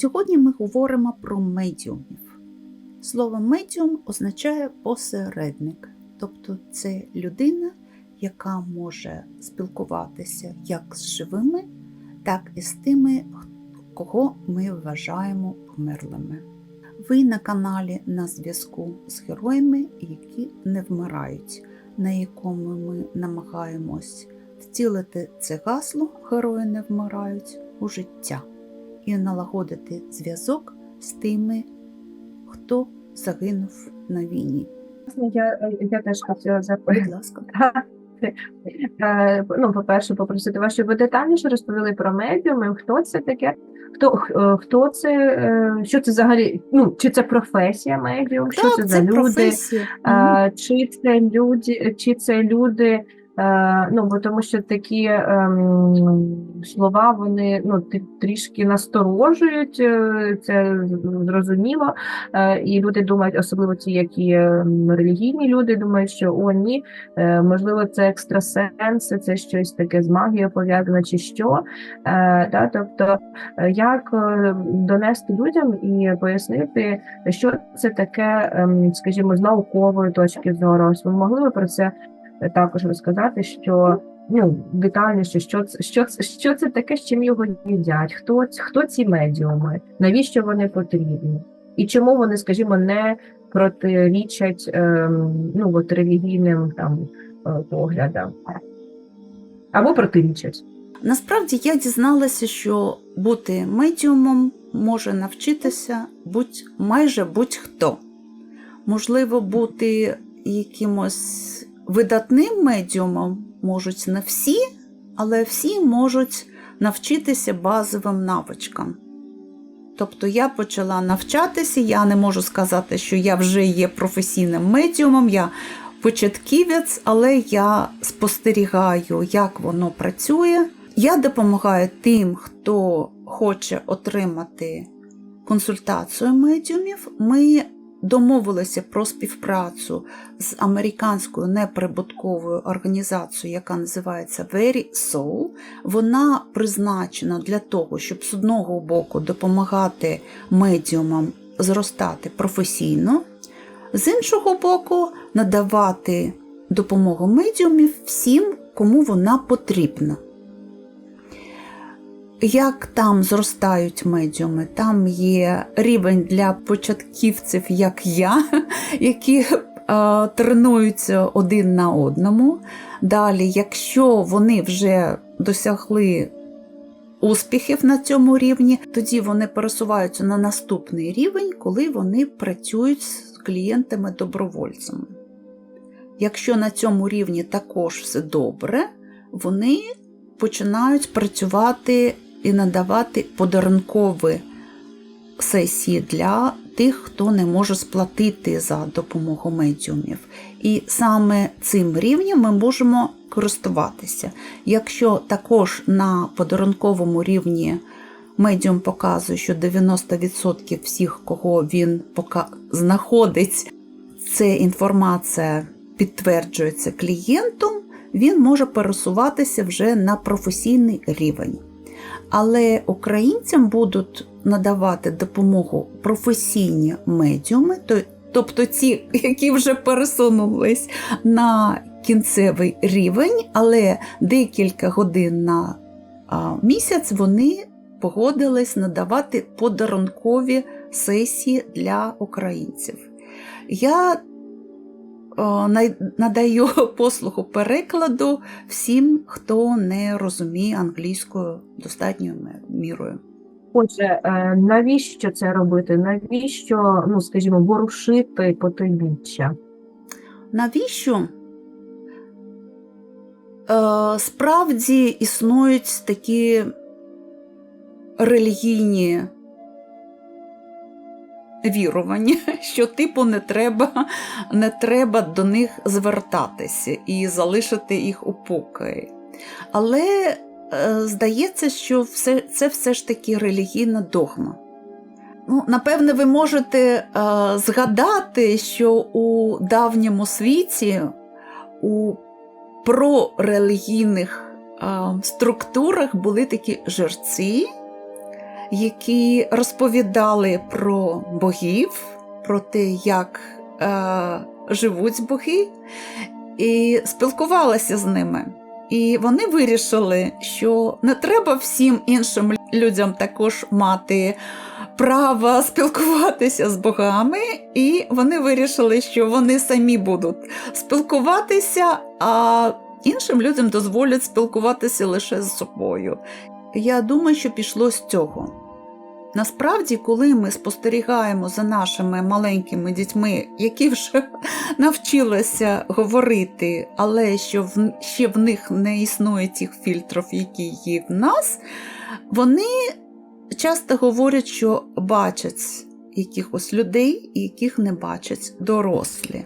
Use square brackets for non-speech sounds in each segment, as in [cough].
Сьогодні ми говоримо про медіумів. Слово медіум означає посередник, тобто це людина, яка може спілкуватися як з живими, так і з тими, кого ми вважаємо померлими. Ви на каналі на зв'язку з героями, які не вмирають, на якому ми намагаємось втілити це гасло Герої не вмирають у життя і налагодити зв'язок з тими, хто загинув на війні. Я, я теж хотіла запитати. Будь ласка. [laughs] Е, Ну, по-перше, попросити вас, щоб ви детальніше розповіли про медіуми, хто це таке, хто, е, хто це, е, що це взагалі, ну, чи це професія медіум, що Так, це за люди, професія. Чи це люди, чи це люди, ну, бо тому що такі ем, слова, вони ну, трішки насторожують, е, це зрозуміло, е, і люди думають, особливо ті, які ем, релігійні люди, думають, що о, ні, Е, Можливо, це екстрасенси, це щось таке з магією пов'язане, чи що. Е, да, тобто, е, як е, донести людям і пояснити, що це таке, ем, скажімо, з наукової точки зору. Ось ви могли би про це е, також розказати, що ну, детальніше, що це, що що це таке, з чим його їдять, хто, хто ці медіуми, навіщо вони потрібні, і чому вони, скажімо, не протирічать ем, ну, от релігійним там е, поглядам. Або протирічать. Насправді я дізналася, що бути медіумом може навчитися будь, майже будь-хто. Можливо, бути якимось видатним медіумом можуть не всі, але всі можуть навчитися базовим навичкам. Тобто я почала навчатися, я не можу сказати, що я вже є професійним медіумом, я початківець, але я спостерігаю, як воно працює. Я допомагаю тим, хто хоче отримати консультацію медіумів. Ми домовилися про співпрацю з американською неприбутковою організацією, яка називається Very Soul. Вона призначена для того, щоб з одного боку допомагати медіумам зростати професійно, з іншого боку, надавати допомогу медіумів всім, кому вона потрібна. Як там зростають медіуми? Там є рівень для початківців, як я, [laughs] які е, тренуються один на одному. Далі, якщо вони вже досягли успіхів на цьому рівні, тоді вони пересуваються на наступний рівень, коли вони працюють з клієнтами-добровольцями. Якщо на цьому рівні також все добре, вони починають працювати і надавати подарункові сесії для тих, хто не може сплатити за допомогу медіумів. І саме цим рівнем ми можемо користуватися. Якщо також на подарунковому рівні медіум показує, що 90% всіх, кого він знаходить, це інформація підтверджується клієнтом, він може пересуватися вже на професійний рівень. Але українцям будуть надавати допомогу професійні медіуми, тобто ті, які вже пересунулись на кінцевий рівень, але декілька годин на місяць вони погодились надавати подарункові сесії для українців. Я надаю [laughs] послугу перекладу всім, хто не розуміє англійською достатньою мірою. Отже, е, навіщо це робити? Навіщо, ну скажімо, ворушити потойбіччя? Навіщо? Е, справді існують такі релігійні вірування, [laughs] що типу не треба, не треба до них звертатися і залишити їх у покої. Але е, здається, що все, це все ж таки релігійна догма. Ну, напевне, ви можете е, згадати, що у давньому світі у прорелігійних е, структурах були такі жерці, які розповідали про богів, про те, як е, живуть боги, і спілкувалася з ними. І вони вирішили, що не треба всім іншим людям також мати право спілкуватися з богами, і вони вирішили, що вони самі будуть спілкуватися, а іншим людям дозволять спілкуватися лише з собою. Я думаю, що пішло з цього. Насправді, коли ми спостерігаємо за нашими маленькими дітьми, які вже [laughs] навчилися говорити, але що в, ще в них не існує тих фільтрів, які є в нас, вони часто говорять, що бачать якихось людей, яких не бачать дорослі.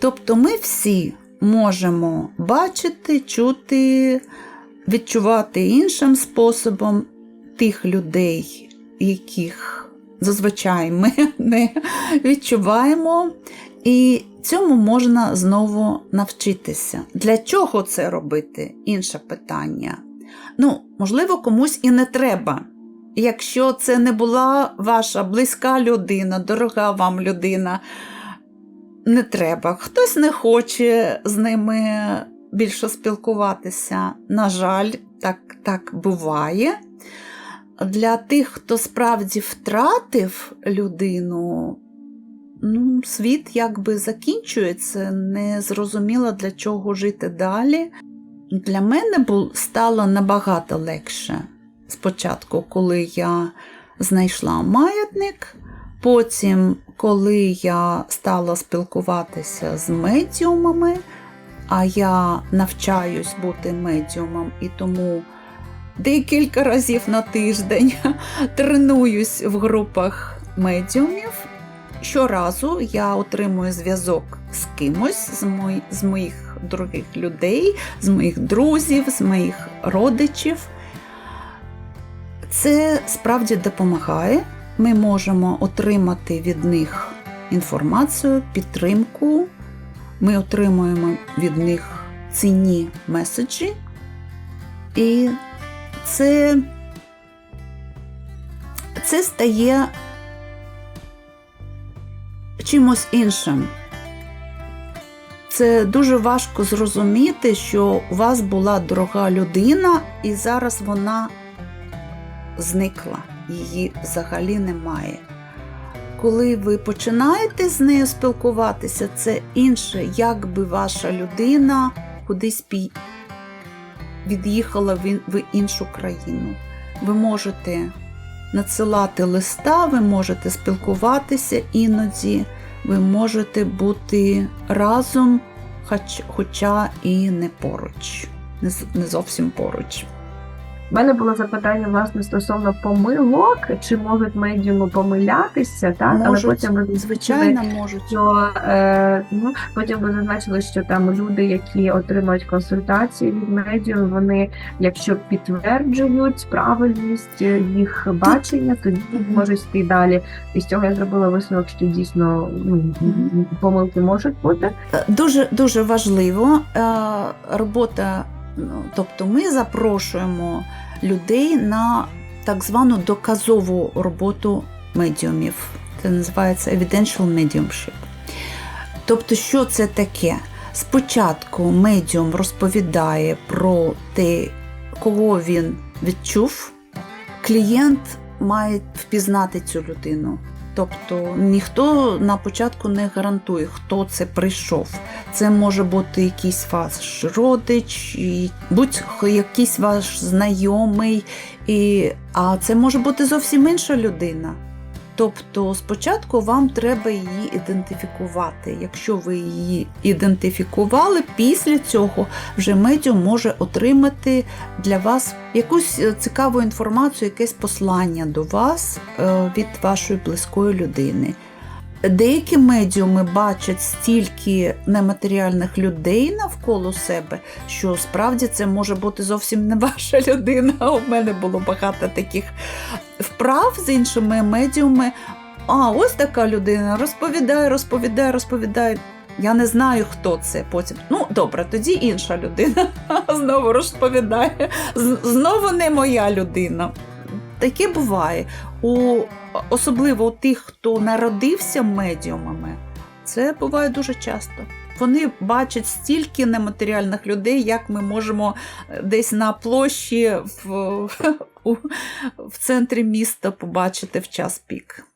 Тобто ми всі можемо бачити, чути, відчувати іншим способом тих людей, яких зазвичай ми [laughs] не відчуваємо. І цьому можна знову навчитися. Для чого це робити? Інше питання. Ну, можливо, комусь і не треба. Якщо це не була ваша близька людина, дорога вам людина, не треба. Хтось не хоче з ними більше спілкуватися. На жаль, так, так буває. Для тих, хто справді втратив людину, ну, світ якби закінчується, не зрозуміло для чого жити далі. Для мене стало набагато легше спочатку, коли я знайшла маятник, потім, коли я стала спілкуватися з медіумами, а я навчаюсь бути медіумом і тому декілька разів на тиждень [laughs] тренуюсь в групах медіумів. Щоразу я отримую зв'язок з кимось, з, мої, з моїх других людей, з моїх друзів, з моїх родичів. Це справді допомагає. Ми можемо отримати від них інформацію, підтримку. Ми отримуємо від них цінні меседжі. І це, це стає чимось іншим. Це дуже важко зрозуміти, що у вас була дорога людина, і зараз вона зникла, її взагалі немає. Коли ви починаєте з нею спілкуватися, це інше, якби ваша людина кудись від'їхала в іншу країну. Ви можете надсилати листа, ви можете спілкуватися іноді, ви можете бути разом, хоч, хоча і не поруч, не зовсім поруч. У мене було запитання власне стосовно помилок, чи можуть медіуми помилятися, так? Але потім ви Звичайно, можуть. що е, ну, потім ви зазначили, що там люди, які отримують консультації від медіум, вони, якщо підтверджують правильність е, їх бачення, тоді Мгм. можуть йти далі. І з цього я зробила висновок, що дійсно ну, помилки можуть бути. Дуже дуже важливо е, робота. ну, Тобто ми запрошуємо людей на так звану доказову роботу медіумів. Це називається evidential mediumship. Тобто, що це таке? Спочатку медіум розповідає про те, кого він відчув. Клієнт має впізнати цю людину. Тобто ніхто на початку не гарантує, хто це прийшов. Це може бути якийсь ваш родич, будь-хто якийсь ваш знайомий, і... а це може бути зовсім інша людина. Тобто спочатку вам треба її ідентифікувати. Якщо ви її ідентифікували, після цього вже медіум може отримати для вас якусь е, цікаву інформацію, якесь послання до вас е, від вашої близької людини. Деякі медіуми бачать стільки нематеріальних людей навколо себе, що справді це може бути зовсім не ваша людина. У мене було багато таких вправ з іншими медіумами. А, ось така людина розповідає, розповідає, розповідає. Я не знаю, хто це потім. Ну, добре, тоді інша людина [laughs] знову розповідає. Знову не моя людина. таке буває. У, особливо у тих, хто народився медіумами, це буває дуже часто. Вони бачать стільки нематеріальних людей, як ми можемо е, десь на площі в, [laughs] в центрі міста побачити в час пік.